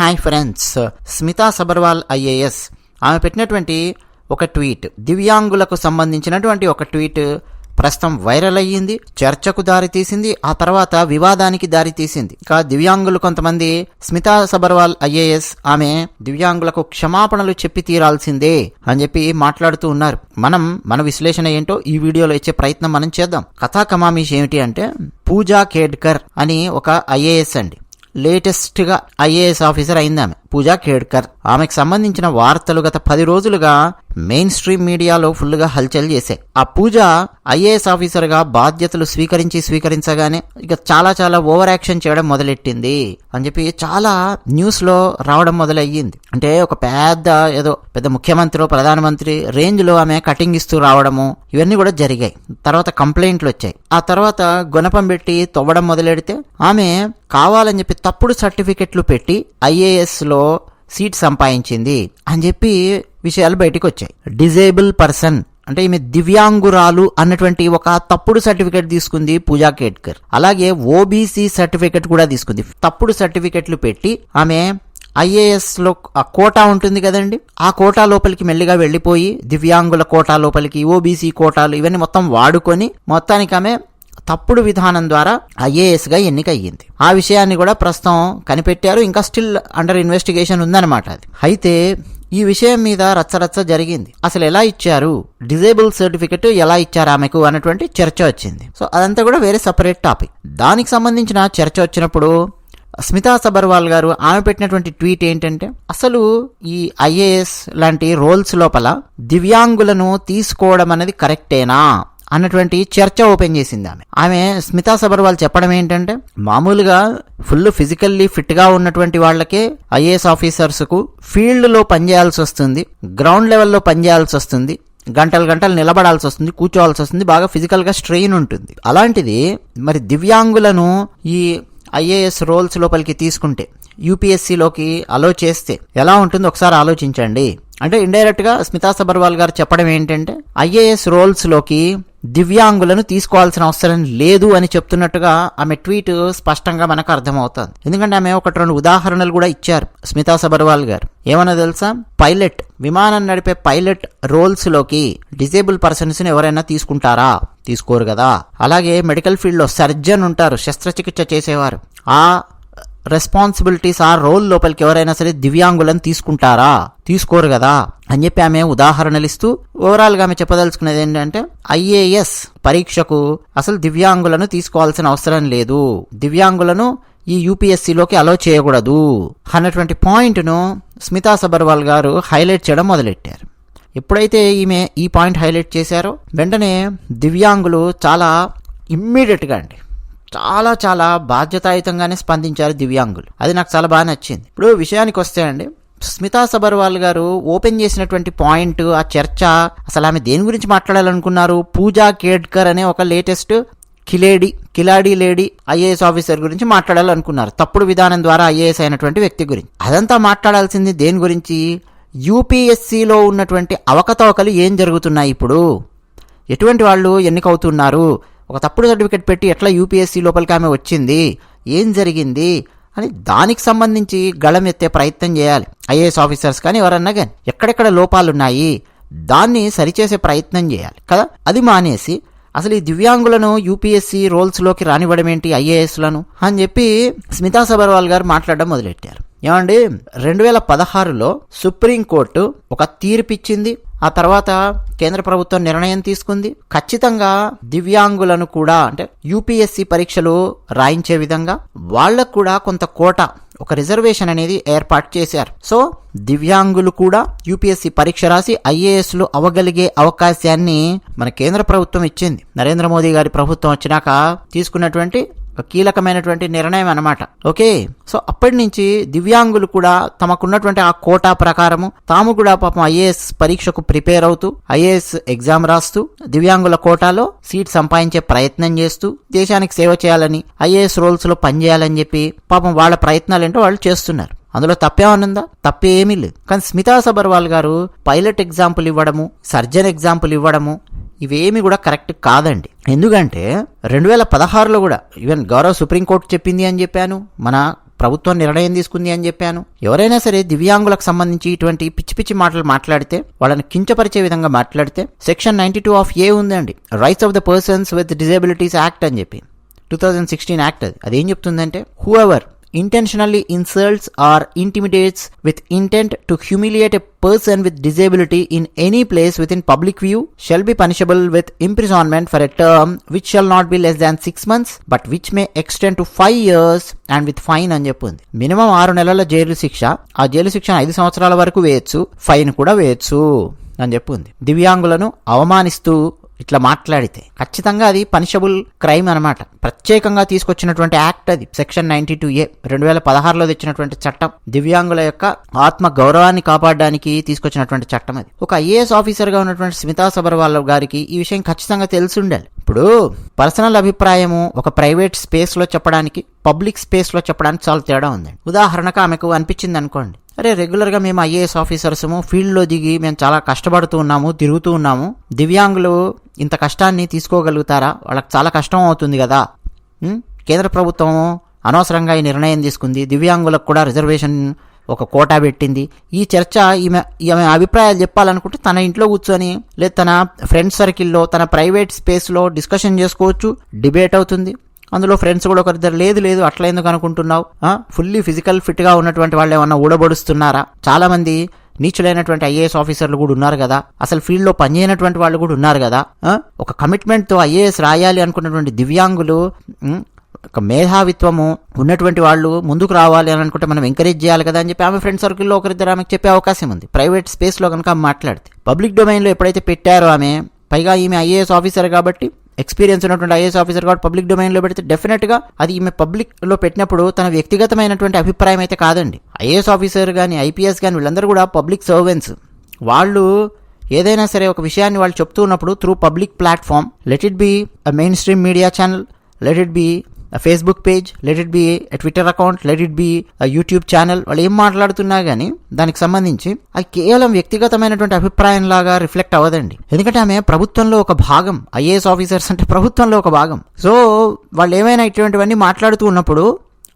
Hi friends Smita Sabharwal IAS. ఆమె పెట్టినటువంటి ఒక ట్వీట్ దివ్యాంగులకు సంబంధించినటువంటి ఒక ట్వీట్ ప్రస్తుతం వైరల్ అయ్యింది చర్చకు దారితీసింది ఆ తర్వాత వివాదానికి దారితీసింది ఇక దివ్యాంగులు కొంతమంది స్మితా సబర్వాల్ ఐఏఎస్ ఆమె దివ్యాంగులకు క్షమాపణలు చెప్పి తీరాల్సిందే అని చెప్పి మాట్లాడుతూ ఉన్నారు. మనం మన విశ్లేషణ ఏంటో ఈ వీడియోలో ఇచ్చే ప్రయత్నం మనం చేద్దాం. కథా కమామీష్ ఏమిటి అంటే పూజా కేడ్కర్ అని ఒక ఐఏఎస్ అండి. లేటెస్ట్గా ఐఏఎస్ ఆఫీసర్ అయింది ఆమె. పూజా ఖేడ్కర్. ఆమెకు సంబంధించిన వార్తలు గత పది రోజులుగా మెయిన్ స్ట్రీమ్ మీడియాలో ఫుల్గా హల్చల్ చేశాయి. ఆ పూజ ఐఏఎస్ ఆఫీసర్గా బాధ్యతలు స్వీకరించి స్వీకరించగానే ఇక చాలా చాలా ఓవర్ యాక్షన్ చేయడం మొదలెట్టింది అని చెప్పి చాలా న్యూస్లో రావడం మొదలయ్యింది. అంటే ఒక పెద్ద ఏదో పెద్ద ముఖ్యమంత్రి ప్రధానమంత్రి రేంజ్లో ఆమె కటింగ్ ఇస్తూ రావడము ఇవన్నీ కూడా జరిగాయి. తర్వాత కంప్లైంట్లు వచ్చాయి. ఆ తర్వాత గుణపం పెట్టి తవ్వడం మొదలెడితే ఆమె కావాలని చెప్పి తప్పుడు సర్టిఫికెట్లు పెట్టి ఐఏఎస్లో ఎన్నికల్లో సీట్ సంపాదించింది అని చెప్పి విషయాలు బయటకు వచ్చాయి. డిజేబుల్ పర్సన్ అంటే ఈమె దివ్యాంగురాలు అన్నటువంటి ఒక తప్పుడు సర్టిఫికెట్ తీసుకుంది పూజా కేట్కర్. అలాగే ఓబీసీ సర్టిఫికెట్ కూడా తీసుకుంది. తప్పుడు సర్టిఫికెట్లు పెట్టి ఆమె ఐఏఎస్లో ఆ కోటా ఉంటుంది కదండి. ఆ కోటా లోపలికి మెల్లిగా వెళ్ళిపోయి దివ్యాంగుల కోటా లోపలికి ఓబీసీ కోటాలు ఇవన్నీ మొత్తం వాడుకొని మొత్తానికి ఆమె తప్పుడు విధానం ద్వారా ఐఏఎస్గా ఎన్నికయ్యింది. ఆ విషయాన్ని కూడా ప్రస్తుతం కనిపెట్టారు. ఇంకా స్టిల్ అండర్ ఇన్వెస్టిగేషన్ ఉందన్నమాట అది. అయితే ఈ విషయం మీద రచ్చరచ్చ జరిగింది. అసలు ఎలా ఇచ్చారు? డిజేబుల్ సర్టిఫికెట్ ఎలా ఇచ్చారు ఆమెకు అన్నటువంటి చర్చ వచ్చింది. సో అదంతా కూడా వేరే సపరేట్ టాపిక్ దానికి సంబంధించిన చర్చ వచ్చినప్పుడు స్మితా సబర్వాల్ గారు ఆమె పెట్టినటువంటి ట్వీట్ ఏంటంటే అసలు ఈ ఐఏఎస్ లాంటి రోల్స్ లోపల దివ్యాంగులను తీసుకోవడం అనేది కరెక్టేనా అన్నటువంటి చర్చ ఓపెన్ చేసింది ఆమె. ఆమె స్మితా సబర్వాల్ చెప్పడం ఏంటంటే మామూలుగా ఫుల్ ఫిజికల్లీ ఫిట్గా ఉన్నటువంటి వాళ్ళకే ఐఏఎస్ ఆఫీసర్స్కు ఫీల్డ్లో పనిచేయాల్సి వస్తుంది గ్రౌండ్ లెవెల్లో పనిచేయాల్సి వస్తుంది గంటలు గంటలు నిలబడాల్సి వస్తుంది కూర్చోవాల్సి వస్తుంది బాగా ఫిజికల్గా స్ట్రెయిన్ ఉంటుంది. అలాంటిది మరి దివ్యాంగులను ఈ ఐఏఎస్ రోల్స్ లోపలికి తీసుకుంటే యూపీఎస్సీలోకి అలో చేస్తే ఎలా ఉంటుందో ఒకసారి ఆలోచించండి. అంటే ఇండైరెక్ట్గా స్మితా సబర్వాల్ గారు చెప్పడం ఏంటంటే ఐఏఎస్ రోల్స్లోకి దివ్యాంగులను తీసుకోవాల్సిన అవసరం లేదు అని చెప్తున్నట్టుగా ఆమె ట్వీట్ స్పష్టంగా మనకు అర్థమవుతుంది. ఎందుకంటే ఆమె ఒకటి రెండు ఉదాహరణలు కూడా ఇచ్చారు స్మితా సబర్వాల్ గారు. ఏమన్నా తెలుసా? పైలట్. విమానం నడిపే పైలట్ రోల్స్లోకి డిజేబుల్ పర్సన్స్ని ఎవరైనా తీసుకుంటారా? తీసుకోరు కదా. అలాగే మెడికల్ ఫీల్డ్లో సర్జన్ ఉంటారు. శస్త్రచికిత్స చేసేవారు. ఆ రెస్పాన్సిబిలిటీస్ ఆ రోల్ లోపలికి ఎవరైనా సరే దివ్యాంగులను తీసుకుంటారా? తీసుకోరు కదా. అని చెప్పి ఆమె ఉదాహరణలు ఇస్తూ ఓవరాల్గా ఆమె చెప్పదలుచుకునేది ఏంటంటే ఐఏఎస్ పరీక్షకు అసలు దివ్యాంగులను తీసుకోవాల్సిన అవసరం లేదు. దివ్యాంగులను ఈ యూపీఎస్సీలోకి అలో చేయకూడదు అన్నటువంటి పాయింట్ను స్మితా సబర్వాల్ గారు హైలైట్ చేయడం మొదలెట్టారు. ఎప్పుడైతే ఈమె ఈ పాయింట్ హైలైట్ చేశారో వెంటనే దివ్యాంగులు చాలా ఇమ్మీడియట్గా అండి చాలా చాలా బాధ్యతాయుతంగానే స్పందించారు దివ్యాంగులు. అది నాకు చాలా బాగా నచ్చింది. ఇప్పుడు విషయానికి వస్తే అండి స్మితా సబర్వాల్ గారు ఓపెన్ చేసినటువంటి పాయింట్ ఆ చర్చ అసలు ఆమె దేని గురించి మాట్లాడాలనుకున్నారు? పూజా కేడ్కర్ అనే ఒక లేటెస్ట్ కిలేడి కిలాడి లేడీ ఐఏఎస్ ఆఫీసర్ గురించి మాట్లాడాలనుకున్నారు. తప్పుడు విధానం ద్వారా ఐఏఎస్ అయినటువంటి వ్యక్తి గురించి. అదంతా మాట్లాడాల్సింది దేని గురించి? యూపీఎస్సీలో ఉన్నటువంటి అవకతవకలు ఏం జరుగుతున్నాయి ఇప్పుడు? ఎటువంటి వాళ్ళు ఎన్నికవుతున్నారు? ఒక తప్పుడు సర్టిఫికెట్ పెట్టి ఎట్లా యూపీఎస్సీ లోపలికి ఆమె వచ్చింది? ఏం జరిగింది? అని దానికి సంబంధించి గళం ఎత్తే ప్రయత్నం చేయాలి. ఐఏఎస్ ఆఫీసర్స్ కానీ ఎవరన్నా కానీ. ఎక్కడెక్కడ లోపాలు ఉన్నాయి దాన్ని సరిచేసే ప్రయత్నం చేయాలి. కదా? అది మానేసి అసలు ఈ దివ్యాంగులను యూపీఎస్సీ రోల్స్లోకి రానివ్వడం ఏంటి ఐఏఎస్లను? అని చెప్పి స్మితా సబర్వాల్ గారు మాట్లాడడం మొదలెట్టారు. ఏమండి? రెండు వేల పదహారులో సుప్రీంకోర్టు ఒక తీర్పిచ్చింది. ఆ తర్వాత కేంద్ర ప్రభుత్వం నిర్ణయం తీసుకుంది. ఖచ్చితంగా దివ్యాంగులను కూడా అంటే యూపీఎస్సీ పరీక్షలు రాయించే విధంగా వాళ్ళకు కూడా కొంత కోట ఒక రిజర్వేషన్ అనేది ఏర్పాటు చేశారు. సో దివ్యాంగులు కూడా యూపీఎస్సీ పరీక్ష రాసి ఐఏఎస్లు అవ్వగలిగే అవకాశాన్ని మన కేంద్ర ప్రభుత్వం ఇచ్చింది. నరేంద్ర మోదీ గారి ప్రభుత్వం వచ్చినాక తీసుకున్నటువంటి కీలకమైనటువంటి నిర్ణయం అనమాట ఓకే? సో అప్పటి నుంచి దివ్యాంగులు కూడా తమకున్నటువంటి ఆ కోటా ప్రకారము తాము కూడా పాపం ఐఏఎస్ పరీక్షకు ప్రిపేర్ అవుతూ ఐఏఎస్ ఎగ్జామ్ రాస్తూ దివ్యాంగుల కోటాలో సీట్ సంపాదించే ప్రయత్నం చేస్తూ దేశానికి సేవ చేయాలని ఐఏఎస్ రోల్స్లో పనిచేయాలని చెప్పి పాపం వాళ్ళ ప్రయత్నాలు ఏంటో వాళ్ళు చేస్తున్నారు. అందులో తప్పేమనుందా తప్పేమీ లేదు. కానీ స్మితా సబర్వాల్ గారు పైలట్ ఎగ్జాంపుల్ ఇవ్వడము సర్జన్ ఎగ్జాంపుల్ ఇవ్వడము ఇవేమి కూడా కరెక్ట్ కాదండి. ఎందుకంటే రెండు వేల పదహారులో కూడా ఈవెన్ గౌరవ సుప్రీంకోర్టు చెప్పింది అని చెప్పాను మన ప్రభుత్వం నిర్ణయం తీసుకుంది అని చెప్పాను. ఎవరైనా సరే దివ్యాంగులకు సంబంధించి ఇటువంటి పిచ్చి పిచ్చి మాటలు మాట్లాడితే వాళ్ళని కించపరిచే విధంగా మాట్లాడితే section ninety two of A ఉందండి rights of the persons with disabilities act అని చెప్పి టూ థౌజండ్ సిక్స్టీన్ యాక్ట్ అది. అదేం చెప్తుందంటే whoever intentionally insults or intimidates with intent to humiliate a person with disability in any place within public view shall be punishable with imprisonment for a term which shall not be less than six months but which may extend to five years and with fine అని చెప్పింది minimum ఆరు నెలల jail శిక్ష ఆ jail శిక్ష ఐదు సంవత్సరాల వరకు వేయొచ్చు ఫైన్ కూడా వేయొచ్చు అని చెప్పింది దివ్యాంగులను అవమానిస్తూ ఇట్లా మాట్లాడితే ఖచ్చితంగా అది పనిషబుల్ క్రైమ్ అనమాట ప్రత్యేకంగా తీసుకొచ్చినటువంటి యాక్ట్ అది. సెక్షన్ నైన్టీ టూ ఏ రెండు వేల పదహారులో తెచ్చినటువంటి చట్టం. దివ్యాంగుల యొక్క ఆత్మ గౌరవాన్ని కాపాడడానికి తీసుకొచ్చినటువంటి చట్టం అది. ఒక ఐఏఎస్ ఆఫీసర్గా ఉన్నటువంటి స్మితా సబర్వాల్ గారికి ఈ విషయం ఖచ్చితంగా తెలిసి ఉండాలి ఇప్పుడు పర్సనల్ అభిప్రాయము ఒక ప్రైవేట్ స్పేస్లో చెప్పడానికి పబ్లిక్ స్పేస్లో చెప్పడానికి చాలా తేడా ఉందండి. ఉదాహరణకు ఆమెకు అనిపించింది అనుకోండి అరే రెగ్యులర్గా మేము ఐఏఎస్ ఆఫీసర్సము ఫీల్డ్లో దిగి మేము చాలా కష్టపడుతూ ఉన్నాము తిరుగుతూ ఉన్నాము. దివ్యాంగులు ఇంత కష్టాన్ని తీసుకోగలుగుతారా? వాళ్ళకి చాలా కష్టం అవుతుంది కదా. కేంద్ర ప్రభుత్వం అనవసరంగా ఈ నిర్ణయం తీసుకుంది. దివ్యాంగులకు కూడా రిజర్వేషన్ ఒక కోటా పెట్టింది. ఈ చర్చ ఈమె ఈమె అభిప్రాయాలు చెప్పాలనుకుంటే తన ఇంట్లో కూర్చొని లేదా తన ఫ్రెండ్ సర్కిల్లో తన ప్రైవేట్ స్పేస్లో డిస్కషన్ చేసుకోవచ్చు. డిబేట్ అవుతుంది. అందులో ఫ్రెండ్స్ కూడా ఒకరిద్దరు లేదు లేదు అట్లా ఎందుకు అనుకుంటున్నావు? ఫుల్లీ ఫిజికల్ ఫిట్గా ఉన్నటువంటి వాళ్ళు ఏమన్నా ఊడబడుస్తున్నారా? చాలా మంది నీచులైనటువంటి ఐఏఎస్ ఆఫీసర్లు కూడా ఉన్నారు కదా. అసలు ఫీల్డ్లో పనిచేయనటువంటి వాళ్ళు కూడా ఉన్నారు కదా. ఒక కమిట్మెంట్తో ఐఏఎస్ రాయాలి అనుకున్నటువంటి దివ్యాంగులు ఒక మేధావిత్వము ఉన్నటువంటి వాళ్ళు ముందుకు రావాలి అని అనుకుంటే మనం ఎంకరేజ్ చేయాలి కదా అని చెప్పి ఆమె ఫ్రెండ్ సర్కిల్లో ఒకరిద్దరు ఆమెకు చెప్పే అవకాశం ఉంది. ప్రైవేట్ స్పేస్లో కనుక ఆమె మాట్లాడితే పబ్లిక్ డొమైన్లో ఎప్పుడైతే పెట్టారో ఆమె పైగా ఈమె ఐఏఎస్ ఆఫీసర్ కాబట్టి ఎక్స్పీరియన్స్ ఉన్నటువంటి ఐఏఎస్ ఆఫీసర్ కాబట్టి పబ్లిక్ డొమైన్లో పెడితే డెఫినెట్గా అది ఈమె పబ్లిక్లో పెట్టినప్పుడు తన వ్యక్తిగతమైనటువంటి అభిప్రాయం అయితే కాదండి. ఐఏఎస్ ఆఫీసర్ కానీ ఐపీఎస్ కానీ వీళ్ళందరూ కూడా పబ్లిక్ సర్వెంట్స్ వాళ్ళు ఏదైనా సరే ఒక విషయాన్ని వాళ్ళు చెప్తూ ఉన్నప్పుడు through public platform let it be mainstream media channel let it be Facebook page let it be Twitter account let it be YouTube channel వాళ్ళు ఏం మాట్లాడుతున్నా కానీ దానికి సంబంధించి అది కేవలం వ్యక్తిగతమైనటువంటి అభిప్రాయం లాగా రిఫ్లెక్ట్ అవ్వదండి. ఎందుకంటే ఆమె ప్రభుత్వంలో ఒక భాగం ఐఏఎస్ ఆఫీసర్స్ అంటే ప్రభుత్వంలో ఒక భాగం. సో వాళ్ళు ఏమైనా ఇటువంటివన్నీ మాట్లాడుతూ ఉన్నప్పుడు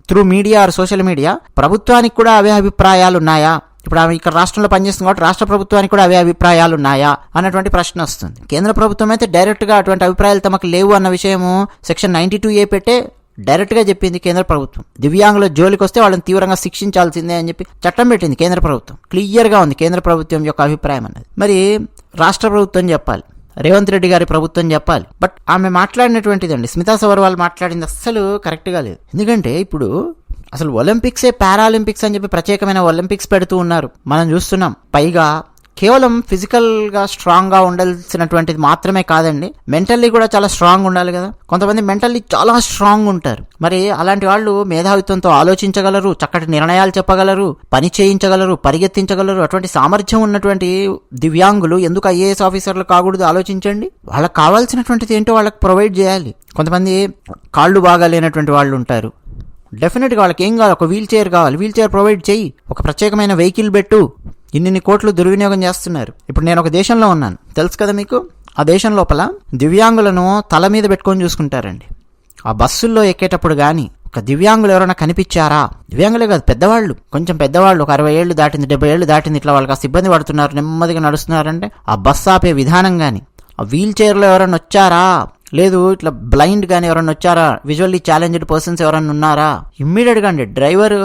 through media or social media ప్రభుత్వానికి కూడా అవే అభిప్రాయాలు ఉన్నాయా? ఇప్పుడు ఆమె ఇక్కడ రాష్ట్రంలో పనిచేస్తుంది కాబట్టి రాష్ట్ర ప్రభుత్వానికి కూడా అవే అభిప్రాయాలు ఉన్నాయా? అన్నటువంటి ప్రశ్న వస్తుంది. కేంద్ర ప్రభుత్వం అయితే డైరెక్ట్గా అటువంటి అభిప్రాయాలు తమకు లేవు అన్న విషయము సెక్షన్ నైన్టీ టూ ఏ పెట్టే డైరెక్ట్గా చెప్పింది కేంద్ర ప్రభుత్వం. దివ్యాంగుల జోలికి వస్తే వాళ్ళని తీవ్రంగా శిక్షించాల్సిందే అని చెప్పి చట్టం పెట్టింది కేంద్ర ప్రభుత్వం. క్లియర్గా ఉంది కేంద్ర ప్రభుత్వం యొక్క అభిప్రాయం అన్నది. మరి రాష్ట్ర ప్రభుత్వం చెప్పాలి. రేవంత్ రెడ్డి గారి ప్రభుత్వం చెప్పాలి. బట్ ఆమె మాట్లాడినటువంటిదండి. స్మితా సవర్వాల్ మాట్లాడింది అస్సలు కరెక్ట్గా లేదు. ఎందుకంటే ఇప్పుడు అసలు ఒలింపిక్సే పారాలింపిక్స్ అని చెప్పి ప్రత్యేకమైన ఒలింపిక్స్ పెడుతూ ఉన్నారు. మనం చూస్తున్నాం. పైగా కేవలం ఫిజికల్గా స్ట్రాంగ్గా ఉండాల్సినటువంటిది మాత్రమే కాదండి. మెంటల్లీ కూడా చాలా స్ట్రాంగ్ ఉండాలి కదా. కొంతమంది మెంటల్లీ చాలా స్ట్రాంగ్ ఉంటారు. మరి అలాంటి వాళ్ళు మేధావిత్వంతో ఆలోచించగలరు చక్కటి నిర్ణయాలు చెప్పగలరు పని చేయించగలరు పరిగెత్తించగలరు అటువంటి సామర్థ్యం ఉన్నటువంటి దివ్యాంగులు ఎందుకు ఐఏఎస్ ఆఫీసర్లు కాకూడదు ఆలోచించండి. వాళ్ళకి కావాల్సినటువంటిది ఏంటో వాళ్ళకి ప్రొవైడ్ చేయాలి. కొంతమంది కాళ్ళు బాగా లేనటువంటి వాళ్ళు ఉంటారు. డెఫినెట్గా వాళ్ళకి ఏం కావాలి? ఒక వీల్ చైర్ కావాలి. వీల్ చైర్ ప్రొవైడ్ చేయి. ఒక ప్రత్యేకమైన వెహికల్ పెట్టు. ఇన్ని కోట్లు దుర్వినియోగం చేస్తున్నారు. ఇప్పుడు నేను ఒక దేశంలో ఉన్నాను. తెలుసు కదా మీకు? ఆ దేశం లోపల దివ్యాంగులను తల మీద పెట్టుకొని చూసుకుంటారండి. ఆ బస్సుల్లో ఎక్కేటప్పుడు కానీ ఒక దివ్యాంగులు ఎవరైనా కనిపించారా? దివ్యాంగులే కాదు పెద్దవాళ్ళు. కొంచెం పెద్దవాళ్ళు ఒక అరవై ఏళ్ళు దాటింది డెబ్బై ఏళ్ళు దాటింది ఇట్లా వాళ్ళకి కాస్త ఇబ్బంది పడుతున్నారు నెమ్మదిగా నడుస్తున్నారంటే ఆ బస్సు ఆపే విధానం కానీ ఆ వీల్ చైర్లో ఎవరైనా వచ్చారా? లేదు ఇట్లా బ్లైండ్ కానీ ఎవరైనా వచ్చారా? విజువల్లీ ఛాలెంజ్డ్ పర్సన్స్ ఎవరైనా ఉన్నారా? ఇమ్మీడియట్గా అండి డ్రైవరు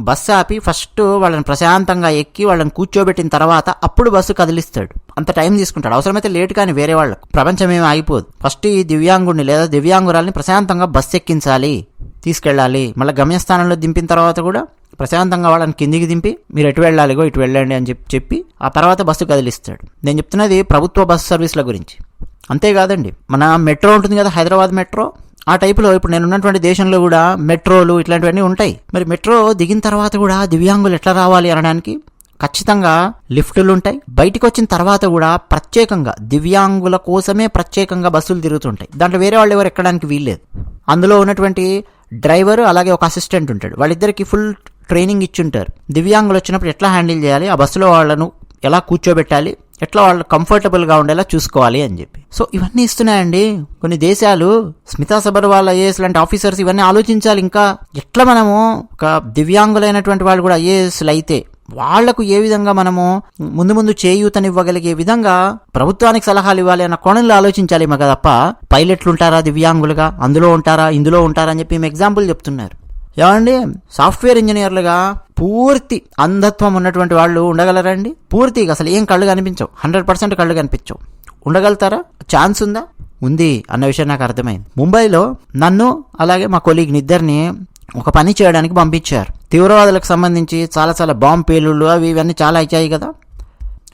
బస్సు ఆపి ఫస్ట్ వాళ్ళని ప్రశాంతంగా ఎక్కి వాళ్ళని కూర్చోబెట్టిన తర్వాత అప్పుడు బస్సు కదిలిస్తాడు. అంత టైం తీసుకుంటాడు. అవసరమైతే లేట్ కానీ వేరే వాళ్ళకు. ప్రపంచం ఏమి ఆగిపోదు. ఫస్ట్ ఈ దివ్యాంగుడిని లేదా దివ్యాంగురాల్ని ప్రశాంతంగా బస్సు ఎక్కించాలి. తీసుకెళ్ళాలి. మళ్ళీ గమ్యస్థానంలో దింపిన తర్వాత కూడా ప్రశాంతంగా వాళ్ళని కిందికి దింపి మీరు ఎటు వెళ్ళాలిగో ఇటు వెళ్ళండి అని చెప్పి చెప్పి ఆ తర్వాత బస్సు కదిలిస్తాడు. నేను చెప్తున్నది ప్రభుత్వ బస్సు సర్వీసుల గురించి. అంతేకాదండి. మన మెట్రో ఉంటుంది కదా హైదరాబాద్ మెట్రో. ఆ టైపులో ఇప్పుడు నేను ఉన్నటువంటి దేశంలో కూడా మెట్రోలు ఇట్లాంటివన్నీ ఉంటాయి. మరి మెట్రో దిగిన తర్వాత కూడా దివ్యాంగులు ఎట్లా రావాలి అనడానికి? ఖచ్చితంగా లిఫ్టులు ఉంటాయి. బయటకు వచ్చిన తర్వాత కూడా ప్రత్యేకంగా దివ్యాంగుల కోసమే ప్రత్యేకంగా బస్సులు తిరుగుతుంటాయి. దాంట్లో వేరే వాళ్ళు ఎవరు ఎక్కడానికి వీల్లేదు. అందులో ఉన్నటువంటి డ్రైవర్ అలాగే ఒక అసిస్టెంట్ ఉంటాడు. వాళ్ళిద్దరికి ఫుల్ ట్రైనింగ్ ఇచ్చుంటారు. దివ్యాంగులు వచ్చినప్పుడు ఎట్లా హ్యాండిల్ చేయాలి? ఆ బస్సులో వాళ్ళను ఎలా కూర్చోబెట్టాలి? ఎట్లా వాళ్ళు కంఫర్టబుల్గా ఉండేలా చూసుకోవాలి అని చెప్పి. సో ఇవన్నీ ఇస్తున్నాయండి. కొన్ని దేశాలు స్మితా సబర్వాల్ ఐఏఎస్ లాంటి ఆఫీసర్స్ ఇవన్నీ ఆలోచించాలి ఇంకా. ఎట్లా మనము ఒక దివ్యాంగులైనటువంటి వాళ్ళు కూడా ఐఏఎస్లు అయితే వాళ్ళకు ఏ విధంగా మనము ముందు ముందు చేయూతనివ్వగలిగే విధంగా ప్రభుత్వానికి సలహాలు ఇవ్వాలి అన్న కోణంలో ఆలోచించాలి మాకు తప్ప పైలట్లు ఉంటారా దివ్యాంగులుగా? అందులో ఉంటారా? ఇందులో ఉంటారా అని చెప్పి మేము ఎగ్జాంపుల్ చెప్తున్నారు. ఏమండి? సాఫ్ట్వేర్ ఇంజనీర్లుగా పూర్తి అంధత్వం ఉన్నటువంటి వాళ్ళు ఉండగలరండి? పూర్తిగా అసలు ఏం కళ్ళు కనిపించవు. హండ్రెడ్ పర్సెంట్ కళ్ళు కనిపించవు. ఉండగలుగుతారా? ఛాన్స్ ఉందా? ఉంది అన్న విషయం నాకు అర్థమైంది. ముంబైలో నన్ను అలాగే మా కొలీగ్ ఇద్దరిని ఒక పని చేయడానికి పంపించారు. తీవ్రవాదులకు సంబంధించి చాలా చాలా బాంబు పేలుళ్ళు అవి ఇవన్నీ చాలా అయ్యాయి కదా.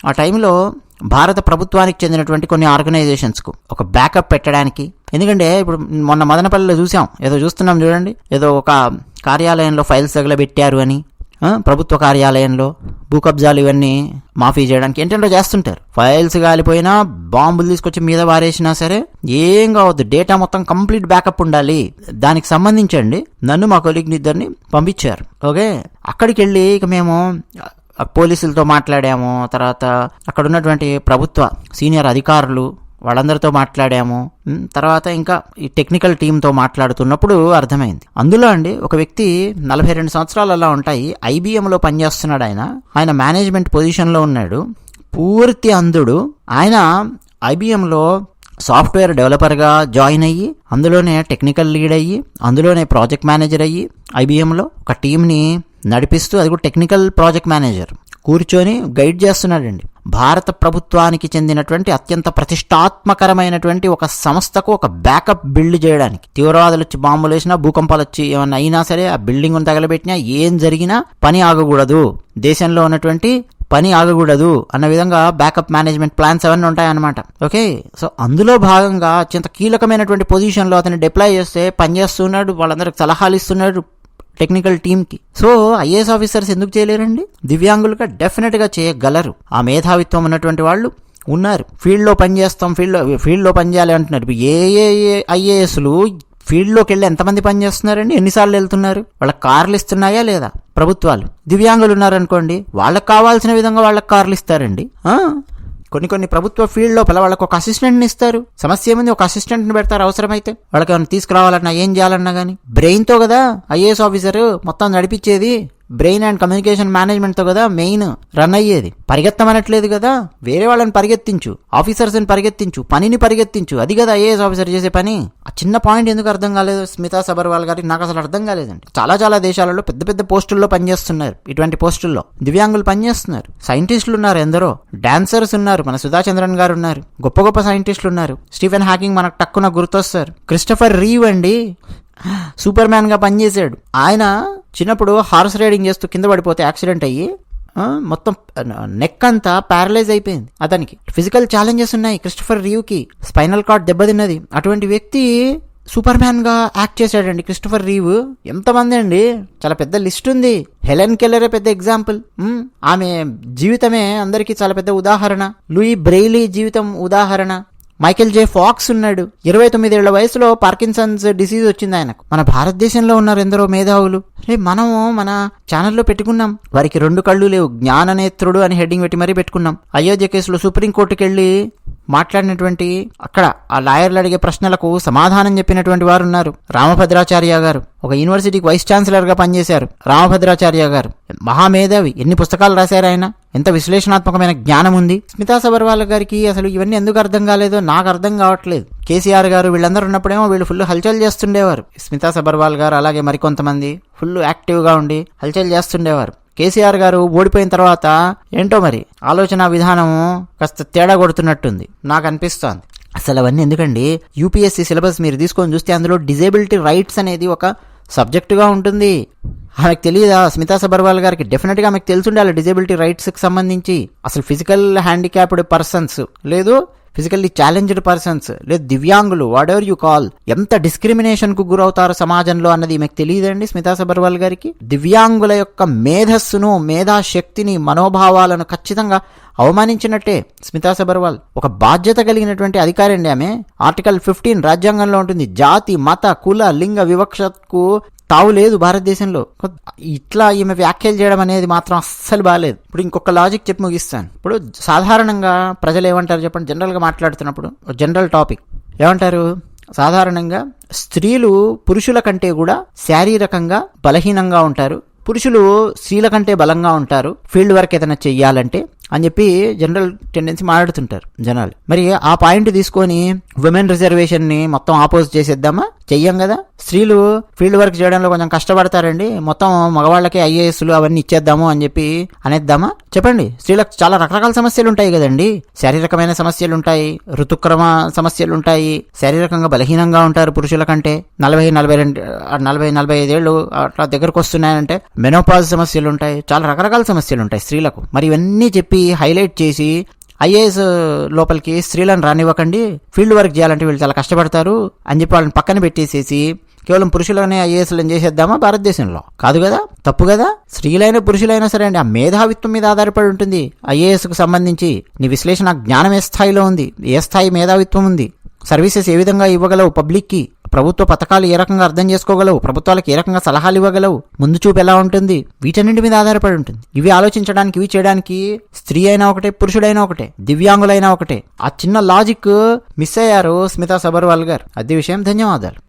ఆ టైంలో భారత ప్రభుత్వానికి చెందినటువంటి కొన్ని ఆర్గనైజేషన్స్కు ఒక బ్యాకప్ పెట్టడానికి ఎందుకంటే ఇప్పుడు మొన్న మదనపల్లిలో చూసాం ఏదో చూస్తున్నాం చూడండి ఏదో ఒక కార్యాలయంలో ఫైల్స్ తగలబెట్టారు అని. ప్రభుత్వ కార్యాలయంలో భూ కబ్జాలు ఇవన్నీ మాఫీ చేయడానికి ఏంటంటే చేస్తుంటారు. ఫైల్స్ కాలిపోయినా బాంబులు తీసుకొచ్చి మీద వారేసినా సరే ఏం కావద్దు. డేటా మొత్తం కంప్లీట్ బ్యాకప్ ఉండాలి. దానికి సంబంధించండి. నన్ను మా కొలీగ్ని ఇద్దరిని పంపించారు. ఓకే? అక్కడికి వెళ్ళి ఇక మేము పోలీసులతో మాట్లాడాము. తర్వాత అక్కడ ఉన్నటువంటి ప్రభుత్వ సీనియర్ అధికారులు వాళ్ళందరితో మాట్లాడాము. తర్వాత ఇంకా ఈ టెక్నికల్ టీంతో మాట్లాడుతున్నప్పుడు అర్థమైంది. అందులో అండి ఒక వ్యక్తి నలభై రెండు సంవత్సరాలు అలా ఉంటాయి. ఐబీఎంలో పనిచేస్తున్నాడు ఆయన. ఆయన మేనేజ్మెంట్ పొజిషన్లో ఉన్నాడు. పూర్తి అంధుడు. ఆయన ఐబీఎంలో సాఫ్ట్వేర్ డెవలపర్గా జాయిన్ అయ్యి అందులోనే టెక్నికల్ లీడ్ అయ్యి అందులోనే ప్రాజెక్ట్ మేనేజర్ అయ్యి ఐబీఎంలో ఒక టీంని నడిపిస్తూ అది కూడా టెక్నికల్ ప్రాజెక్ట్ మేనేజర్ కూర్చొని గైడ్ చేస్తున్నాడండి. భారత ప్రభుత్వానికి చెందినటువంటి అత్యంత ప్రతిష్టాత్మకరమైనటువంటి ఒక సంస్థకు ఒక బ్యాకప్ బిల్డ్ చేయడానికి. తీవ్రవాదులు వచ్చి బాంబులు వేసినా భూకంపాలు వచ్చి ఏమన్నా అయినా సరే ఆ బిల్డింగ్ తగలబెట్టినా ఏం జరిగినా పని ఆగకూడదు. దేశంలో ఉన్నటువంటి పని ఆగకూడదు అన్న విధంగా బ్యాకప్ మేనేజ్మెంట్ ప్లాన్స్ అవన్నీ ఉంటాయన్నమాట. ఓకే? సో అందులో భాగంగా అత్యంత కీలకమైనటువంటి పొజిషన్లో అతను డిప్లాయ్ చేస్తే పనిచేస్తున్నాడు వాళ్ళందరికి సలహాలు ఇస్తున్నాడు టెక్నికల్ టీంకి సో ఐఏఎస్ ఆఫీసర్స్ ఎందుకు చేయలేరండి? దివ్యాంగులుగా డెఫినెట్గా చేయగలరు. ఆ మేధావిత్వం ఉన్నటువంటి వాళ్ళు ఉన్నారు. ఫీల్డ్లో పనిచేస్తాం ఫీల్డ్లో ఫీల్డ్లో పనిచేయాలి అంటున్నారు. ఏ ఏ ఐఏఎస్లు ఫీల్డ్లోకి వెళ్ళి ఎంతమంది పనిచేస్తున్నారండి ఎన్నిసార్లు వెళ్తున్నారు? వాళ్ళకి కార్లు ఇస్తున్నాయా లేదా? ప్రభుత్వాలు. దివ్యాంగులు ఉన్నారనుకోండి వాళ్ళకి కావాల్సిన విధంగా వాళ్ళకి కార్లు ఇస్తారండి. కొన్ని కొన్ని ప్రభుత్వ ఫీల్డ్ లోపల వాళ్ళకి ఒక అసిస్టెంట్ని ఇస్తారు. సమస్య ఏముంది? ఒక అసిస్టెంట్ని పెడతారు అవసరమైతే. వాళ్ళకి ఏమైనా తీసుకురావాలన్నా ఏం చేయాలన్నా కానీ బ్రెయిన్తో కదా ఐఏఎస్ ఆఫీసర్ మొత్తం నడిపించేది. బ్రెయిన్ అండ్ కమ్యూనికేషన్ మేనేజ్మెంట్తో కదా మెయిన్ రన్ అయ్యేది. పరిగెత్తమనట్లేదు కదా. వేరే వాళ్ళని పరిగెత్తించు ఆఫీసర్స్ని పరిగెత్తించు పనిని పరిగెత్తించు. అది కదా ఐఏఎస్ ఆఫీసర్ చేసే పని. ఆ చిన్న పాయింట్ ఎందుకు అర్థం కాలేదు స్మితా సబర్వాల్ గారికి? నాకు అసలు అర్థం కాలేదండి. చాలా చాలా దేశాలలో పెద్ద పెద్ద పోస్టుల్లో పనిచేస్తున్నారు. ఇటువంటి పోస్టుల్లో దివ్యాంగులు పనిచేస్తున్నారు. సైంటిస్టులు ఉన్నారు ఎందరో. డాన్సర్స్ ఉన్నారు. మన సుధాచంద్రన్ గారు ఉన్నారు. గొప్ప గొప్ప సైంటిస్టులు ఉన్నారు. స్టీఫెన్ హాకింగ్ మనకు టక్కున గుర్తొస్తారు. క్రిస్టఫర్ రీవ్ అండి. సూపర్ మ్యాన్గా పనిచేశాడు. ఆయన చిన్నప్పుడు హార్స్ రైడింగ్ చేస్తూ కింద పడిపోతే యాక్సిడెంట్ అయ్యి మొత్తం నెక్ అంతా ప్యారలైజ్ అయిపోయింది అతనికి. ఫిజికల్ ఛాలెంజెస్ ఉన్నాయి క్రిస్టఫర్ రీవ్కి. స్పైనల్ కార్డ్ దెబ్బతిన్నది. అటువంటి వ్యక్తి సూపర్ మ్యాన్గా యాక్ట్ చేశాడండి క్రిస్టఫర్ రీవ్. ఎంతమంది అండి? చాలా పెద్ద లిస్ట్ ఉంది. హెలెన్ కెల్లరే పెద్ద ఎగ్జాంపుల్. ఆమె జీవితమే అందరికీ చాలా పెద్ద ఉదాహరణ. లూయి బ్రెయిలీ జీవితం ఉదాహరణ. మైకేల్ జే ఫాక్స్ ఉన్నాడు. ఇరవై తొమ్మిదేళ్ళ వయసులో పార్కిన్సన్స్ డిసీజ్ వచ్చింది ఆయనకు. మన భారతదేశంలో ఉన్నారు ఎందరో మేధావులు. రే మనము మన ఛానల్లో పెట్టుకున్నాం. వారికి రెండు కళ్ళు లేవు. జ్ఞాననేత్రుడు అని హెడ్డింగ్ పెట్టి మరీ పెట్టుకున్నాం. అయోధ్య కేసులో సుప్రీంకోర్టుకి వెళ్ళి మాట్లాడినటువంటి అక్కడ ఆ లాయర్లు అడిగే ప్రశ్నలకు సమాధానం చెప్పినటువంటి వారు ఉన్నారు. రామభద్రాచార్య గారు. ఒక యూనివర్సిటీకి వైస్ ఛాన్సలర్గా పనిచేశారు. రామభద్రాచార్య గారు. మహామేధావి. ఎన్ని పుస్తకాలు రాశారు ఆయన? ఎంత విశ్లేషణాత్మకమైన జ్ఞానం ఉంది. స్మితా సబర్వాల్ గారికి అసలు ఇవన్నీ ఎందుకు అర్థం కాలేదో నాకు అర్థం కావట్లేదు. కేసీఆర్ గారు వీళ్ళందరూ ఉన్నప్పుడేమో వీళ్ళు ఫుల్ హల్చల్ చేస్తుండేవారు. స్మితా సబర్వాల్ గారు అలాగే మరికొంతమంది ఫుల్ యాక్టివ్గా ఉండి హల్చల్ చేస్తుండేవారు. కేసీఆర్ గారు ఓడిపోయిన తర్వాత ఏంటో మరి? ఆలోచన విధానం కాస్త తేడా కొడుతున్నట్టుంది. నాకు అనిపిస్తోంది. అసలు అవన్నీ ఎందుకండి? యూపీఎస్సీ సిలబస్ మీరు తీసుకొని చూస్తే అందులో డిజేబిలిటీ రైట్స్ అనేది ఒక సబ్జెక్టుగా ఉంటుంది. ఆమెకు తెలియదా స్మితా సబర్వాల్ గారికి డెఫినెట్గా ఆమెకు తెలుసుండాలి డిజేబిలిటీ రైట్స్కి సంబంధించి. అసలు ఫిజికల్ హ్యాండిక్యాప్డ్ పర్సన్స్ లేదు ఫిజికల్లీ ఛాలెంజ్డ్ పర్సన్స్ లేదు దివ్యాంగులు వాట్ ఎవర్ యూ కాల్ ఎంత డిస్క్రిమినేషన్కు గురవుతారు సమాజంలో అన్నది మీకు తెలియదండి స్మితా సబర్వాల్ గారికి? దివ్యాంగుల యొక్క మేధస్సును మేధాశక్తిని మనోభావాలను ఖచ్చితంగా అవమానించినట్టే స్మితా సబర్వాల్. ఒక బాధ్యత కలిగినటువంటి అధికారి అండి ఆమె. ఆర్టికల్ ఫిఫ్టీన్ రాజ్యాంగంలో ఉంటుంది జాతి మత కుల లింగ వివక్షకు తావు లేదు భారతదేశంలో. ఇట్లా ఈమె వ్యాఖ్యలు చేయడం అనేది మాత్రం అస్సలు బాగాలేదు ఇప్పుడు ఇంకొక లాజిక్ చెప్పి ముగిస్తాను. ఇప్పుడు సాధారణంగా ప్రజలు ఏమంటారు చెప్పండి? జనరల్గా మాట్లాడుతున్నప్పుడు జనరల్ టాపిక్ ఏమంటారు? సాధారణంగా స్త్రీలు పురుషుల కంటే కూడా శారీరకంగా బలహీనంగా ఉంటారు. పురుషులు స్త్రీల కంటే బలంగా ఉంటారు. ఫీల్డ్ వర్క్ ఏదైనా చెయ్యాలంటే అని చెప్పి జనరల్ టెండెన్సీ మాట్లాడుతుంటారు జనాలు. మరి ఆ పాయింట్ తీసుకొని ఉమెన్ రిజర్వేషన్ని మొత్తం ఆపోజ్ చేసేద్దామా? చెయ్యం కదా? స్త్రీలు ఫీల్డ్ వర్క్ చేయడంలో కొంచెం కష్టపడతారండి. మొత్తం మగవాళ్ళకి ఐఏఎస్లు అవన్నీ ఇచ్చేద్దాము అని చెప్పి అనేద్దామా? చెప్పండి స్త్రీలకు చాలా రకరకాల సమస్యలు ఉంటాయి కదండి. శారీరకమైన సమస్యలు ఉంటాయి ఋతుక్రమ సమస్యలుంటాయి శారీరకంగా బలహీనంగా ఉంటారు పురుషుల కంటే. నలభై నలభై రెండు నలభై నలభై ఐదేళ్ళు అట్లా దగ్గరకు వస్తున్నాయంటే మెనోపాజ్ సమస్యలు ఉంటాయి చాలా రకరకాల సమస్యలు ఉంటాయి స్త్రీలకు. మరి ఇవన్నీ చెప్పి హైలైట్ చేసి ఐఏఎస్ లోపలికి స్త్రీలను రానివ్వకండి. ఫీల్డ్ వర్క్ చేయాలంటే వీళ్ళు చాలా కష్టపడతారు అని చెప్పి వాళ్ళని పక్కన పెట్టేసేసి కేవలం పురుషులనే ఐఏఎస్లను చేసేద్దామా? భారతదేశంలో. కాదు కదా? తప్పు కదా? స్త్రీలైన పురుషులైనా సరే అండి ఆ మేధావిత్వం మీద ఆధారపడి ఉంటుంది. ఐఏఎస్కు సంబంధించి నీ విశ్లేషణ జ్ఞానం ఏ స్థాయిలో ఉంది. ఏ స్థాయి మేధావిత్వం ఉంది? సర్వీసెస్ ఏ విధంగా ఇవ్వగలవు పబ్లిక్కి? ప్రభుత్వ పథకాలు ఏ రకంగా అర్థం చేసుకోగలవు? ప్రభుత్వాలకు ఏ రకంగా సలహాలు ఇవ్వగలవు? ముందు చూపు ఎలా ఉంటుంది? వీటన్నింటి మీద ఆధారపడి ఉంటుంది. ఇవి ఆలోచించడానికి ఇవి చేయడానికి స్త్రీ అయినా ఒకటే పురుషుడైనా ఒకటే దివ్యాంగులైనా ఒకటే. ఆ చిన్న లాజిక్ మిస్ అయ్యారు స్మితా సబర్వాల్ గారు. అదే విషయం ధన్యవాదాలు.